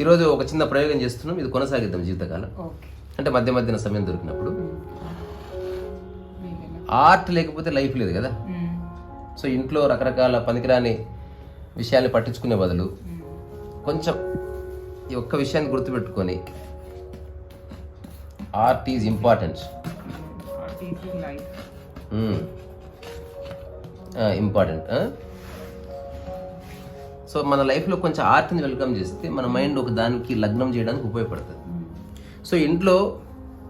ఈరోజు ఒక చిన్న ప్రయోగం చేస్తున్నాం. ఇది కొనసాగిద్దాం జీవితకాలం. అంటే మధ్య మధ్యన సమయం దొరికినప్పుడు. ఆర్ట్ లేకపోతే లైఫ్ లేదు కదా. సో ఇంట్లో రకరకాల పనికిరాని విషయాల్ని పట్టించుకునే బదులు కొంచెం ఈ ఒక్క విషయాన్ని గుర్తుపెట్టుకొని art is important. Art is in life. Important so మన లైఫ్లో కొంచెం ఆర్ట్ని వెల్కమ్ చేస్తే మన మైండ్ ఒక దానికి లగ్నం చేయడానికి ఉపయోగపడుతుంది. సో ఇంట్లో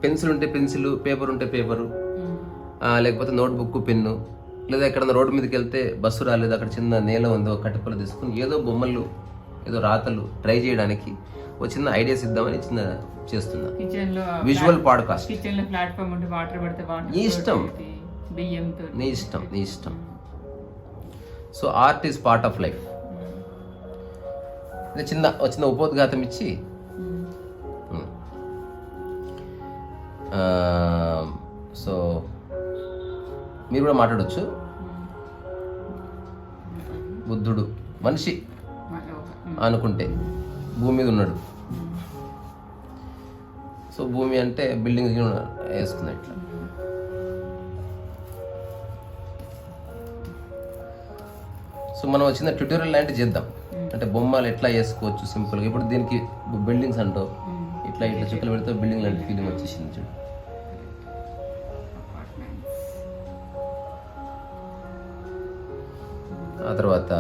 పెన్సిల్ ఉంటే పెన్సిల్ పేపర్ ఉంటే పేపరు లేకపోతే నోట్బుక్ పెన్ను లేదా ఎక్కడన్నా రోడ్డు మీదకి వెళ్తే బస్సు రాలేదు అక్కడ చిన్న నేల ఉందో కట్టుపల తీసుకుని ఏదో బొమ్మలు ఏదో రాతలు ట్రై చేయడానికి ఒక చిన్న ఐడియాస్ ఇద్దామని చిన్న చేస్తున్నా. విజువల్ పాడ్కాస్ట్ కిచెన్లో ప్లాట్ఫామ్ ఉంటే వాటర్ పడితే వాటర్ నీ ఇష్టం. బియ్యంతో నీ ఇష్టం నీ ఇష్టం. So art is part of life ఇది చిన్న చిన్న ఉపోద్ఘాతం ఇచ్చి. ఆ, సో మీరు కూడా మాట్లాడవచ్చు బుద్ధుడు మనిషి అనుకుంటే భూమి మీద ఉన్నాడు. సో భూమి అంటే బిల్డింగ్ వేసుకున్నా సో మనం చిన్న ట్యూటోరియల్ లాంటివి చేద్దాం. అంటే బొమ్మలు ఎట్లా వేసుకోవచ్చు సింపుల్గా ఇప్పుడు దీనికి బిల్డింగ్స్ అంటావు. ఇట్లా ఇట్లా చుక్కలు పెడితే బిల్డింగ్ లాంటి ఫీలింగ్ వచ్చేసింది చూడు. ఆ తర్వాత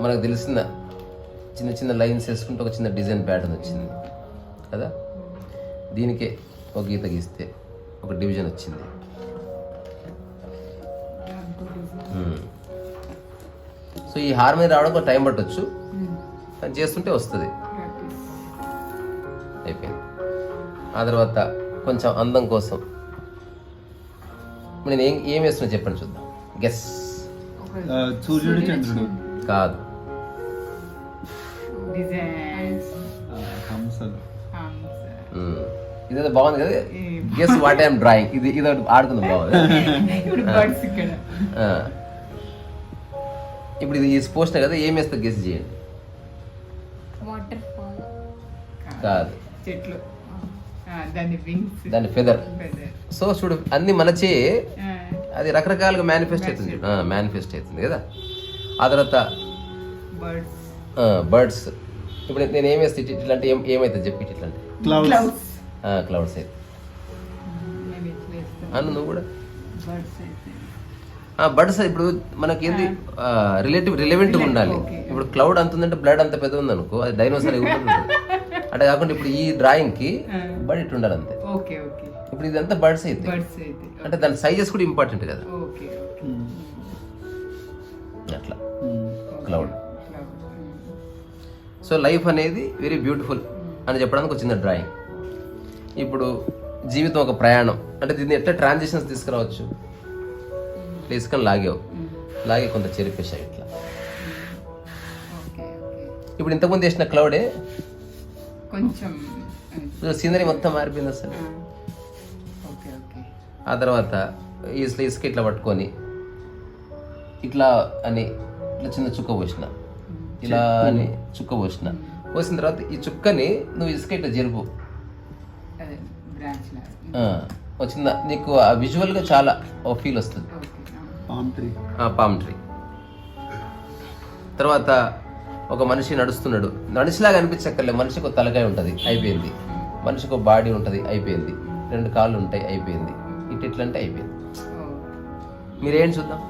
మనకు తెలిసిన చిన్న చిన్న లైన్స్ వేసుకుంటే ఒక చిన్న డిజైన్ ప్యాటర్న్ వచ్చింది. కదా? దీనికే ఒక గీత గీస్తే ఒక డివిజన్ వచ్చింది. సో ఈ హార్మోని రావడం కొంచెం టైం పట్టొచ్చు. కానీ చేస్తుంటే వస్తుంది. అయిపోయింది. ఆ తర్వాత కొంచెం అందం కోసం. ఇప్పుడు నేను ఏం ఏం వేస్తున్నా చెప్పండి చూద్దాం. గెస్ సూర్యుడు చంద్రుడు. కాదు. మ్మ్. ఇదేదో బాగుంది కదా? గెస్ వాట్ ఐఎమ్ డ్రాయింగ్ ఇది ఇది ఒకటి ఆడుకుందాం బాగుంది ఇప్పుడు ఇది పోస్ట్ కదా ఏం వేస్తా గెస్ చేయండి వాటర్ ఫాల్ కాదు. చెట్లు. ఆ, దాని వింగ్స్ దాని ఫెదర్ సో చూడు అన్ని మన చే అది రకరకాలుగా మేనిఫెస్ట్ అవుతుంది. మేనిఫెస్ట్ అవుతుంది కదా. ఆ తర్వాత బర్డ్స్ బర్డ్స్ ఇప్పుడు నేను ఏం వేస్తే ఇట్లా అంటే ఏం ఏమైతుంది చెప్పి ఇట్లా అంటే క్లౌడ్స్ క్లౌడ్స్ క్లౌడ్స్ అయితే మేము ఎట్లా వేస్తాం అను నువ్వు కూడా. బర్డ్స్ అయితే బర్డ్స్ ఇప్పుడు మనకి ఏంది రిలేటివ్ రిలవెంట్ ఉండాలి. ఇప్పుడు క్లౌడ్ అంత ఉందంటే బ్లడ్ అంత పెద్ద ఉంది అనుకో అది డైనోసార్ అంటే కాకుండా ఇప్పుడు ఈ డ్రాయింగ్కి బడ్ ఇట్లా ఉండాలి అంతే. ఇప్పుడు ఇదంతా బర్డ్స్ అయితే. అంటే దాని సైజెస్ కూడా ఇంపార్టెంట్ కదా. ఓకే అట్లా. క్లౌడ్ సో లైఫ్ అనేది వెరీ బ్యూటిఫుల్ అని చెప్పడానికి చిన్న డ్రాయింగ్ ఇప్పుడు జీవితం ఒక ప్రయాణం. అంటే దీన్ని ఎట్లా ట్రాన్సిషన్స్ తీసుకురావచ్చు? తీసుకొని లాగావు. లాగే కొంత చెరిపేశాయి ఇట్లా. ఇప్పుడు ఇంతకుముందు వేసిన క్లౌడే కొంచెం సీనరీ మొత్తం మారిపోయింది అసలు. ఆ తర్వాత ఇసుక ఇసుక ఇట్లా పట్టుకొని ఇట్లా అని ఇట్లా చిన్న చుక్క పోసిన. ఇలా అని చుక్క పోసిన. పోసిన తర్వాత ఈ చుక్కని నువ్వు ఇసుక ఇట్లా జరుపు. చిన్న నీకు ఆ విజువల్గా చాలా ఒక ఫీల్ వస్తుంది. పామ్ ట్రీ పామ్ ట్రీ తర్వాత ఒక మనిషి నడుస్తున్నాడు. నడిచిలాగా అనిపించక్కర్లే మనిషికి ఒక తలకాయ ఉంటుంది అయిపోయింది. మనిషికి ఒక బాడీ ఉంటుంది అయిపోయింది. రెండు కాళ్ళు ఉంటాయి అయిపోయింది. ఇటు ఇట్లా అంటే అయిపోయింది. మీరేం చూద్దాం?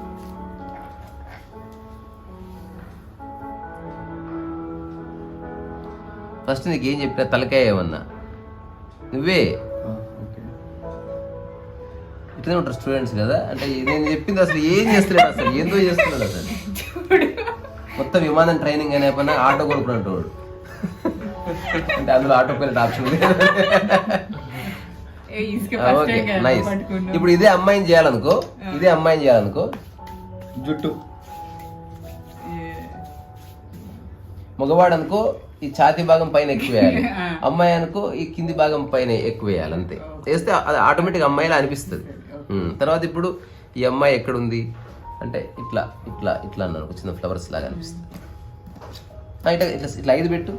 ఫస్ట్ నీకేం ఏం చెప్పినా తలకాయ ఏమన్నా? నువ్వే ఇట్లనే ఉంటారు స్టూడెంట్స్ కదా. అంటే నేను చెప్పింది అసలు ఏం చేస్తలేడు అసలు ఏందో చేస్తున్నాడు అసలు. మొత్తం విమానం ట్రైనింగ్ అనే పని ఆటో కొనుక్కున్నట్టు వాడు. అంటే అందులో ఆటో పైలట్ ఆప్షన్ నైస్ ఇప్పుడు ఇదే అమ్మాయిని చేయాలనుకో ఇదే అమ్మాయిని చేయాలనుకో జుట్టు. మగవాడు అనుకో ఈ ఛాతి భాగం పైన ఎక్కువ వేయాలి అమ్మాయి అనుకో ఈ కింది భాగం పైన ఎక్కువ వేయాలి అంతే వేస్తే అది ఆటోమేటిక్ అమ్మాయిలా అనిపిస్తుంది. తర్వాత ఇప్పుడు ఈ అమ్మాయి ఎక్కడుంది? అంటే ఇట్లా ఇట్లా ఇట్లా అన్నాను చిన్న ఫ్లవర్స్ లాగా అనిపిస్తుంది. ఇట్లా ఇట్లా ఇట్లా ఐదు పెట్టు.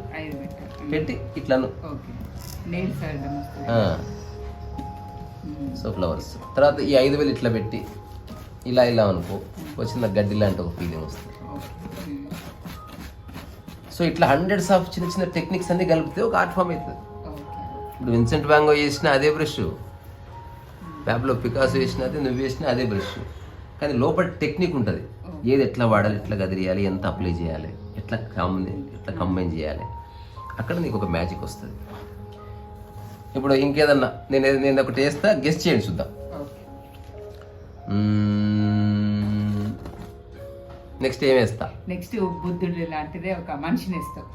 పెట్టి. ఇట్లాను. సో ఫ్లవర్స్ తర్వాత ఈ ఐదు వేలు ఇట్లా పెట్టి ఇలా ఇలా అనుకో. వచ్చిన గడ్డి లాంటి ఒక ఫీలింగ్ వస్తుంది. ఓకే. సో ఇట్లా హండ్రెడ్స్ ఆఫ్ చిన్న చిన్న టెక్నిక్స్ అన్ని కలిపితే ఒక ఆర్ట్ ఫామ్ అవుతుంది ఓకే. ఇప్పుడు విన్సెంట్ వ్యాంగో చేసిన అదే బ్రష్ ప్యాబ్లో పికాసో వేసిన అదే నువ్వు వేసిన అదే బ్రష్ కానీ లోపల టెక్నిక్ ఉంటుంది. ఏది ఎట్లా వాడాలి ఎట్లా గదిరియాలి ఎంత అప్లై చేయాలి ఎట్లా కాంబినే ఎట్లా కంబైన్ చేయాలి. అక్కడ నీకు ఒక మ్యాజిక్ వస్తుంది. ఇప్పుడు ఇంకేదన్నా నేను నేను ఒకటి వేస్తా గెస్ట్ చేయండి చూద్దాం. ఓకే నెక్స్ట్ ఏం వేస్తా? నెక్స్ట్ బుద్ధుడు లాంటిదే ఒక మనిషిని ఇస్తావు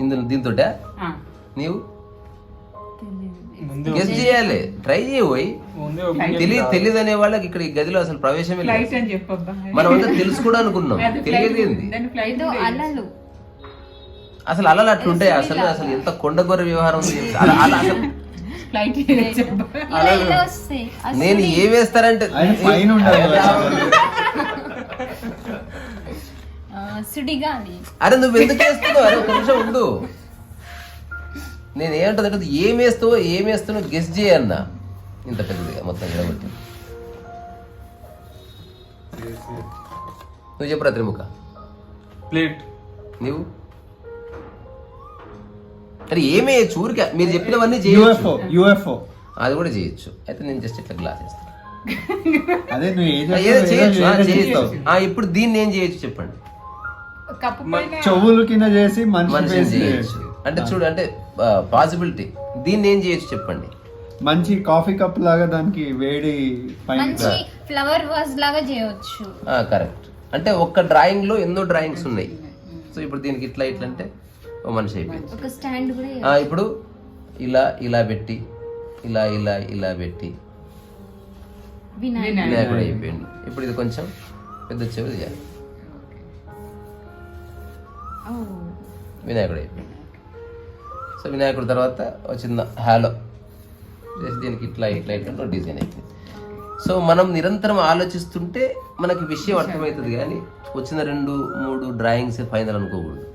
ఇందులో దీంతో ఆ, నీవు? గెస్ట్ చేయాలి. ట్రై చేయబోయి తెలియదు తెలియదు అనే వాళ్ళకి ఇక్కడ ఈ గదిలో అసలు ప్రవేశమే లేదు. ఫ్లైట్ అని చెప్పబ్బా. మనం అంతా తెలుసుకోవడానికి అనుకున్నాం తెలియదు ఫ్లైట్ ఏంది ఫ్లైట్ అలలు. అసలు అలా అట్లుంటాయి అసలు అసలు ఎంత కొండగొర్ర వ్యవహారం అలా అలా అసలు ఫ్లైట్ నేను ఏ వేస్తారంటే పైన అరే నువ్వు ఎందుకు వేస్తున్నావు? అరే ఒక నిమిషం ఉండు. నేను ఏమంటుంది ఏం వేస్తావో ఏం వేస్తున్నావు గెస్ట్ చేయన్నా ఇంత పెద్దదిగా మొత్తం నిలబట్టి నువ్వు చెప్పరా త్రిముఖ ప్లేట్. నువ్వు? అరే ఏమే చూరిక మీరు చెప్పినవన్నీ యుఎఫ్ఓ చేయొచ్చు. యుఎఫ్ఓ అది కూడా చేయొచ్చు. అయితే నేను జస్ట్ ఇట్లా గ్లాస్ వేస్తాను అదే నువ్వు ఏదో చేయొచ్చు. చేయొచ్చు. ఆ, ఇప్పుడు దీన్ని ఏం చేయొచ్చు చెప్పండి. చెవులు కింద చేసి మనిషి చేయొచ్చు. అంటే చూడు అంటే పాసిబిలిటీ దీన్ని ఏం చేయొచ్చు చెప్పండి? మంచి కాఫీ కప్ లాగా దానికి వేడి మంచి ఫ్లవర్ వాజ్ లాగా చేయవచ్చు కరెక్ట్ అంటే ఒక్క డ్రాయింగ్లో ఎన్నో డ్రాయింగ్స్ ఉన్నాయి. సో ఇప్పుడు దీనికి ఇట్లా ఇట్లా అంటే ఓ మనిషి అయిపోయింది. ఒక స్టాండ్ కూడా ఆ, ఇప్పుడు ఇలా ఇలా పెట్టి ఇలా ఇలా ఇలా పెట్టి వినాయక వినాయకుడు అయిపోయింది. ఇప్పుడు ఇది కొంచెం పెద్ద చెవి చేయాలి ఓ, వినాయకుడు అయిపోయింది. సో వినాయకుడు తర్వాత ఒక చిన్న హాలో చేసి దీనికి ఇట్లా ఇట్లా ఇట్లా డిజైన్ అయిపోయింది. సో మనం నిరంతరం ఆలోచిస్తుంటే మనకి విషయం అర్థమవుతుంది కానీ వచ్చిన రెండు మూడు డ్రాయింగ్స్ ఫైనల్ అనుకోకూడదు.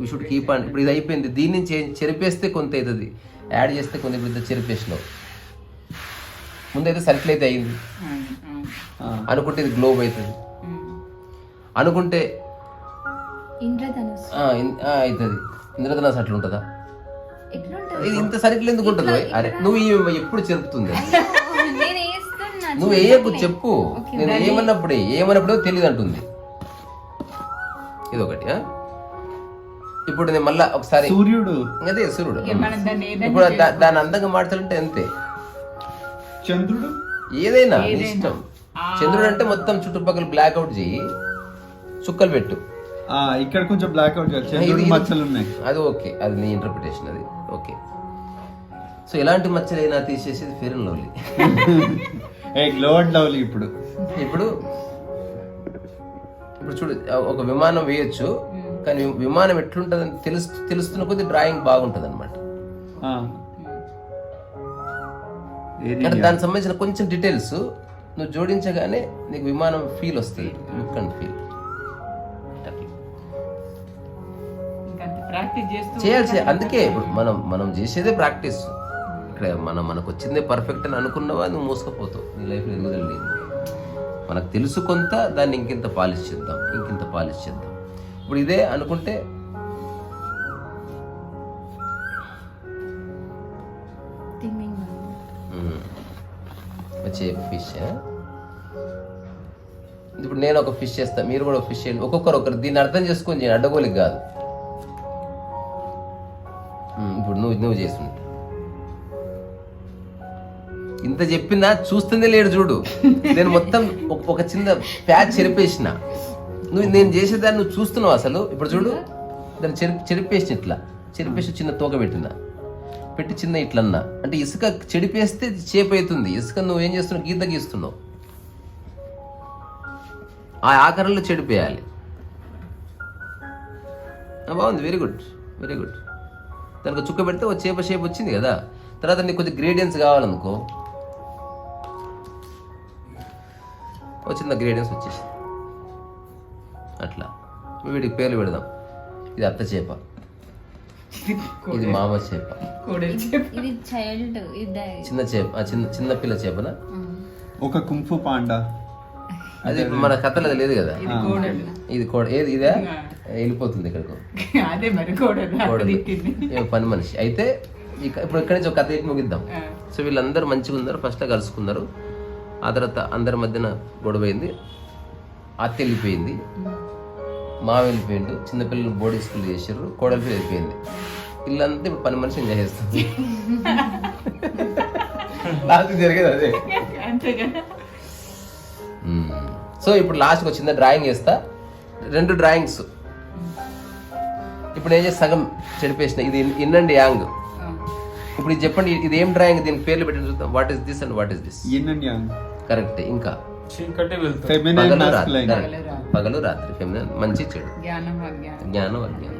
యూ షుడ్ కీప్ అండ్ ఇప్పుడు ఇది అయిపోయింది. దీన్ని చెరిపేస్తే కొంత అవుతుంది. యాడ్ చేస్తే కొంత ఇప్పుడు చెరిపేసినావు ముందైతే సర్కిల్ అయితే అయింది. అనుకుంటే ఇది గ్లోబ్ అవుతుంది. అనుకుంటే ఇంద్రధనుస్ ఆ, ఇన్- ఆ, అవుతుంది. ఇంద్రధనాస్ అట్లా ఉంటుందా ఇది ఇంత సర్కిల్ ఎందుకు ఉంటుంది? అరే నువ్వు ఈ- ఎప్పుడు చెరుపుతుంది? నువ్వు వేయకు చెప్పు. నేను ఏమన్నప్పుడే ఏమన్నప్పుడే తెలియదు అంటుంది. ఇది ఒకటి ఆ? ఇప్పుడు నేను మళ్ళా ఒకసారి సూర్యుడు. అదే సూర్యుడు. ఇప్పుడు దా- దాని అందంగా మార్చాలంటే అంతే. చంద్రుడు? ఏదైనా ఇష్టం. చంద్రుడు అంటే మొత్తం చుట్టుపక్కల బ్లాక్ అవుట్ చేయి. చుక్కలు పెట్టు. ఇక్కడ కొంచెం బ్లాక్ అవుట్ మచ్చలు ఉన్నాయి అది ఓకే. అది నీ ఇంటర్ప్రిటేషన్ అది. ఓకే. సో ఎలాంటి మచ్చలైనా తీసేసేది ఫెయిర్ అండ్ లవ్లీ ఏ గ్లో అండ్ లవ్లీ ఇప్పుడు. ఇప్పుడు ఇప్పుడు చూడు ఒక విమానం వేయొచ్చు కానీ విమానం ఎట్లుంటుందని తెలుసు తెలుస్తున్న కొద్ది డ్రాయింగ్ బాగుంటుంది అనమాట. అంటే. దానికి సంబంధించిన కొంచెం డీటెయిల్స్ నువ్వు జోడించగానే నీకు విమానం ఫీల్ వస్తుంది. లుక్ అండ్ ఫీల్ ఇంకంత ప్రాక్టీస్ చేస్తూ చేయాలి చేయాలి. అందుకే ఇప్పుడు మనం మనం చేసేదే ప్రాక్టీస్. ఇక్కడ మనం మనకు వచ్చిందే పర్ఫెక్ట్ అని అనుకున్నవా? నువ్వు మోసుకపోతావు నీ లైఫ్లో ఎదుగుదల లేదు. మనకు తెలుసు కొంత దాన్ని ఇంకింత పాలిష్ చేద్దాం. ఇంకింత పాలిష్ చేద్దాం. ఇప్పుడు ఇదే అనుకుంటే. వచ్చే ఫిష్ ఇప్పుడు నేను ఒక ఫిష్ చేస్తా. మీరు కూడా ఒక ఫిష్ చేయండి. ఒక్కొక్కరు ఒకరు. దీన్ని అర్థం చేసుకొని చేయండి. అడ్డగోలికి కాదు. మ్మ్. చేస్తుంటా ఇంత చెప్పినా చూస్తుందే లేడు చూడు. నేను మొత్తం ఒక- చిన్న ప్యాచ్ చెరిపేసిన. నువ్వు నేను చేసేదాన్ని నువ్వు చూస్తున్నావు అసలు. ఇప్పుడు చూడు దాన్ని చెరి చెరిపేసిన ఇట్లా. చెరిపేసి చిన్న తోక పెట్టిన. పెట్టి చిన్న ఇట్లన్నా. అంటే ఇసుక చెడిపేస్తే చేపు అవుతుంది ఇసుక నువ్వు ఏం చేస్తున్నావు? గీత గీస్తున్నావు. ఆ ఆకారంలో చెడిపేయాలి. బాగుంది. వెరీ గుడ్ వెరీ గుడ్ దానికి చుక్క పెడితే ఒక చేప షేప్ వచ్చింది కదా. తర్వాత నీకు కొంచెం గ్రేడియన్స్ కావాలనుకో. ఒక చిన్న గ్రేడియన్స్ వచ్చేసింది. అట్లా. వీడికి పేర్లు పెడదాం. ఇది అత్త చేప. ఇది మామ చేప. ఇది చైల్డ్ ఇది చిన్న చేప చిన్న చిన్న పిల్ల చేపన? ఒక కుంఫు పాండా. అది మన కథలో అది లేదు కదా. ఇది కూడా ఏది ఇదే? వెళ్ళిపోతుంది ఇక్కడికి. అదే మరి కోడలు పని మనిషి. అయితే ఇక ఇప్పుడు ఇక్కడి నుంచి ఒక కథ ముగిద్దాం. సో వీళ్ళందరూ మంచిగా ఉన్నారు ఫస్ట్ కలుసుకున్నారు. ఆ తర్వాత అందరి మధ్యన గొడవ అయింది. అత్త వెళ్ళిపోయింది. మా వెళ్ళిపోయిండు. చిన్నపిల్లలు బోర్డింగ్ స్కూల్ చేసారు కోడలి వెళ్ళిపోయింది. ఇల్లంతా ఇప్పుడు పని మనిషి ఎంజాయ్ చేస్తుంది లాస్ట్ జరిగేది అదే. సో ఇప్పుడు లాస్ట్కి చిన్న డ్రాయింగ్ వేస్తా రెండు డ్రాయింగ్స్ ఇప్పుడు ఏం చేసి సగం చెడిపేసిన. ఇది ఇన్ అండ్ యాంగ్. ఇప్పుడు ఇది చెప్పండి ఇది ఏం డ్రాయింగ్? దీనికి పేర్లు పెట్టి చూద్దాం. What is this and what is this yin and yang. Correct ఇంకా. పగలు రాత్రి. ఫెమినైన్ మంచి చెడు. జ్ఞానం అజ్ఞానం.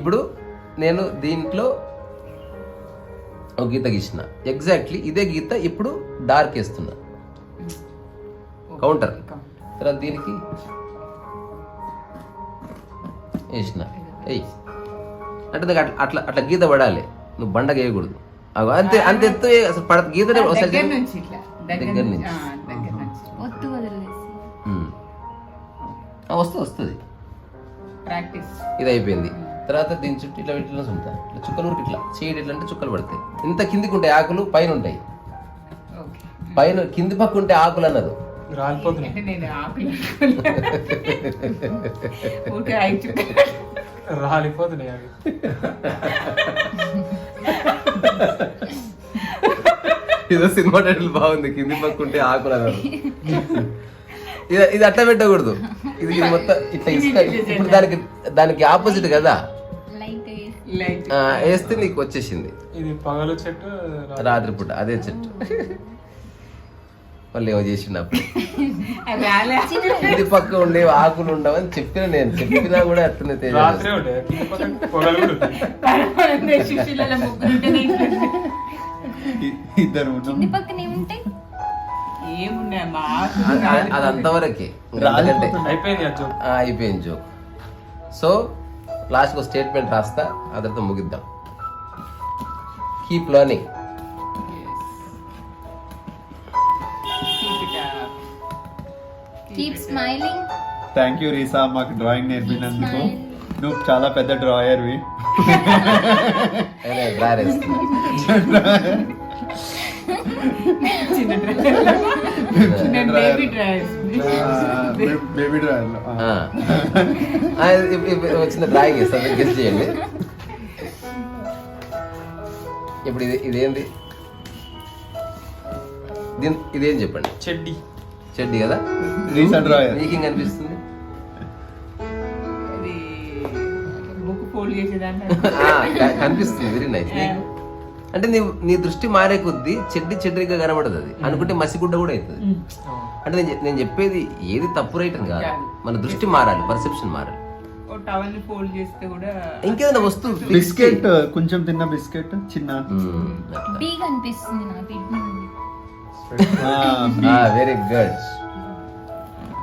ఇప్పుడు నేను దీంట్లో ఒక గీత గీసిన. ఎగ్జాక్ట్లీ ఇదే గీత ఇప్పుడు డార్క్ వేస్తున్నా. కౌంటర్ తర్వాత దీనికి వేసిన. ఎయ్ అంటే నాకు అట్లా అట్లా అట్లా గీత పడాలి. నువ్వు బండగా వేయకూడదు అంతే అంతే ఎత్తు అసలు పడ ఒకసారి దగ్గర. నుంచి వస్తుంది వస్తుంది. ప్రాక్టీస్. ఇది అయిపోయింది. తర్వాత దీని చుట్టూ ఇట్లా ఇట్లా ఉంటాయి. ఇట్లా చుక్కలు ఊరికి ఇట్లా. చేయడం ఇట్లా అంటే చుక్కలు పడతాయి. ఇంత కిందికి ఉంటాయి ఆకులు పైన ఉంటాయి. ఓకే. పైన కింది పక్క ఉంటే ఆకులు అన్నారు. రాలిపోతున్నాయి. రాలిపోతున్నాయి అవి. ఇదో సినిమా టైటిల్ బాగుంది కింది పక్క ఉంటే ఆకులు అన్నారు ఇది ఇది అట్లా పెట్టకూడదు. ఇది ఇది మొత్తం ఇట్లా ఇసుక ఇప్పుడు దానికి దానికి ఆపోజిట్ కదా? లైట్ వేసి. లైట్. ఆ, వేస్తే నీకు వచ్చేసింది. ఇది పగలు చెట్టు రాత్రిపూట అదే చెట్టు. మళ్ళీ ఏమో చేసినప్పుడు. కింది పక్క ఉండే ఆకులు ఉండవని చెప్పిన నేను చెప్పినా కూడా అట్లనే. ఇద్దరు అది- అంతవరకే. అయిపోయింది జోక్ సో లాస్ట్కి ఒక స్టేట్మెంట్ రాస్తా తర్వాత ముగిద్దాం. Keep learning keep smiling thank you Reesa మాకు డ్రాయింగ్ నేర్పినందుకు. నువ్వు చాలా పెద్ద డ్రాయర్వి బేబీ డ్రాయర్ వచ్చిన డ్రాయింగ్ ఇస్తాను గెస్ట్ చేయండి. ఇప్పుడు ఇది ఇదేంది? దీని ఇదేం చెప్పండి? చెడ్డి. చెడ్డి కదా? డ్రాయర్ నీకేం కనిపిస్తుంది? అది బుక్ ఫోల్డ్ చేసేదాన్ని. ఆ, క- కనిపిస్తుంది. వెరీ నైస్ అంటే నీ నీ దృష్టి మారే కొద్దీ చెడ్డి చెడ్డిగా కనబడదు అది. అనుకుంటే మసిగుడ్డ కూడా అవుతుంది. అంటే నేను నేను చెప్పేది ఏది తప్పు రైట్ అని కాదు. మన దృష్టి మారాలి పర్సెప్షన్ మారాలి. ఓ టవల్ ఫోల్డ్ చేస్తే కూడా ఇంకేదైనా వస్తువు fix బిస్కెట్. కొంచెం తిన్న బిస్కెట్ చిన్న. మ్మ్, వెరీ గుడ్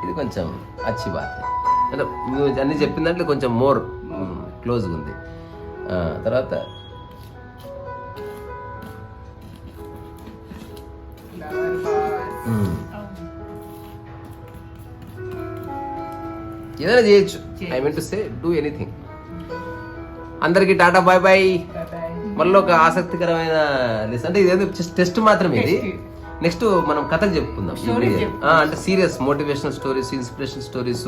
ఇది కొంచెం అచ్చి బాత్. అంటే నువ్వు అన్ని చెప్పిన దాంట్లో కొంచెం మోర్ క్లోజ్గా ఉంది. ఆ, తర్వాత మ్మ్. ఏదైనా చేయొచ్చు. I mean to say do anything అందరికి టాటా బాయ్ బాయ్. మళ్ళీ ఒక ఆసక్తికరమైన అంటే ఇదేదో టెస్ట్ మాత్రమే ఇది. నెక్స్ట్ మనం కథలు చెప్పుకుందాం. అంటే serious motivational stories inspiration stories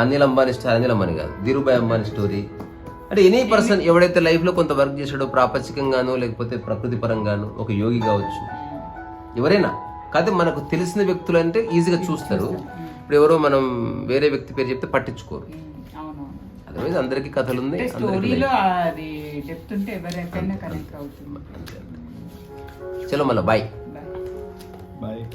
Anil Ambani story Anil Ambani కాదు ధీరుభాయ్ అంబానీ స్టోరీ అంటే ఎనీ పర్సన్ ఎవడైతే లైఫ్లో కొంత వర్క్ చేశాడో ప్రాపంచికంగానో లేకపోతే ప్రకృతి పరంగానో ఒక యోగి కావచ్చు ఎవరైనా కాదు మనకు తెలిసిన వ్యక్తులు అంటే ఈజీగా చూస్తారు. ఇప్పుడు ఎవరో మనం వేరే వ్యక్తి పేరు చెప్తే పట్టించుకోరు. అదర్వైజ్ అందరికీ కథలు ఉన్నాయి చెప్తుంటే చలో మళ్ళీ బాయ్ Bye. బాయ్